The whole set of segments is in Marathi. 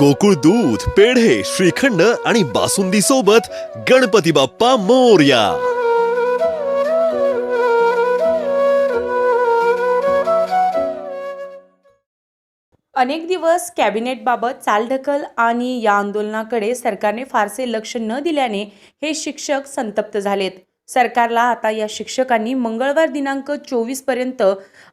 गोकुळ दूध पेढे श्रीखंड आणि बासुंदी सोबत गणपती बाप्पा मोर्या. अनेक दिवस कॅबिनेटबाबत चालढकल आणि या आंदोलनाकडे सरकारने फारसे लक्ष न दिल्याने हे शिक्षक संतप्त झालेत. सरकारला आता या शिक्षकांनी मंगळवार दिनांक चोवीसपर्यंत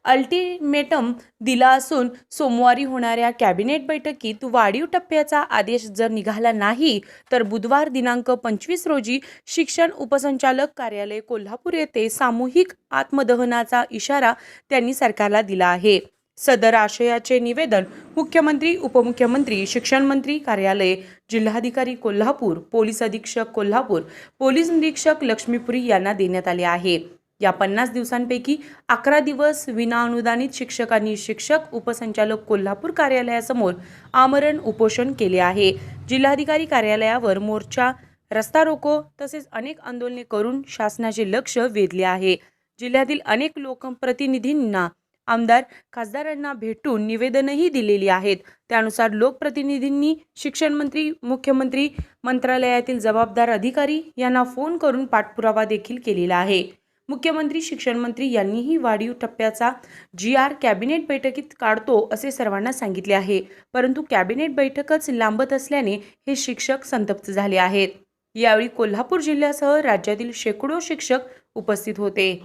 अल्टिमेटम दिला असून सोमवारी होणाऱ्या कॅबिनेट बैठकीत वाढीव टप्प्याचा आदेश जर निघाला नाही तर बुधवार दिनांक पंचवीस रोजी शिक्षण उपसंचालक कार्यालय कोल्हापूर येथे सामूहिक आत्मदहनाचा इशारा त्यांनी सरकारला दिला आहे. सदर आशयाचे निवेदन मुख्यमंत्री उपमुख्यमंत्री शिक्षण मंत्री कार्यालय जिल्हाधिकारी कोल्हापूर पोलीस अधीक्षक कोल्हापूर पोलीस निरीक्षक लक्ष्मीपुरी यांना देण्यात आले आहे. या पन्नास दिवसांपैकी अकरा दिवस विनाअनुदानित शिक्षकांनी शिक्षक उपसंचालक कोल्हापूर कार्यालयासमोर आमरण उपोषण केले आहे. जिल्हाधिकारी कार्यालयावर मोर्चा रस्ता रोको तसेच अनेक आंदोलने करून शासनाचे लक्ष वेधले आहे. जिल्ह्यातील अनेक लोकप्रतिनिधींना आमदार खासदारांना भेटून निवेदनही दिलेली आहेत. त्यानुसार लोकप्रतिनिधींनी शिक्षण मंत्री मुख्यमंत्री मंत्रालयातील जबाबदार अधिकारी यांना फोन करून पाठपुरावा देखील केलेला आहे. मुख्यमंत्री शिक्षण मंत्री यांनीही वाढीव टप्प्याचा जी आर कॅबिनेट बैठकीत काढतो असे सर्वांना सांगितले आहे. परंतु कॅबिनेट बैठकच लांबत असल्याने हे शिक्षक संतप्त झाले आहेत. यावेळी कोल्हापूर जिल्ह्यासह राज्यातील शेकडो शिक्षक उपस्थित होते.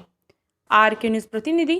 आर के न्यूज प्रतिनिधी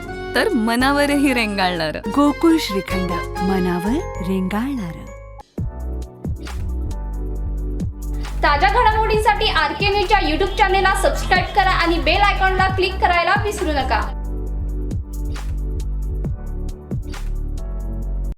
तर मनावरही रेंगाळणार. गोकुळ श्रीखंड मनावर रेंगाळणार. ताज्या घडामोडींसाठी आर के न्यूजच्या यूट्यूब चॅनेलला सबस्क्राईब करा आणि बेल आयकॉनला क्लिक करायला विसरू नका.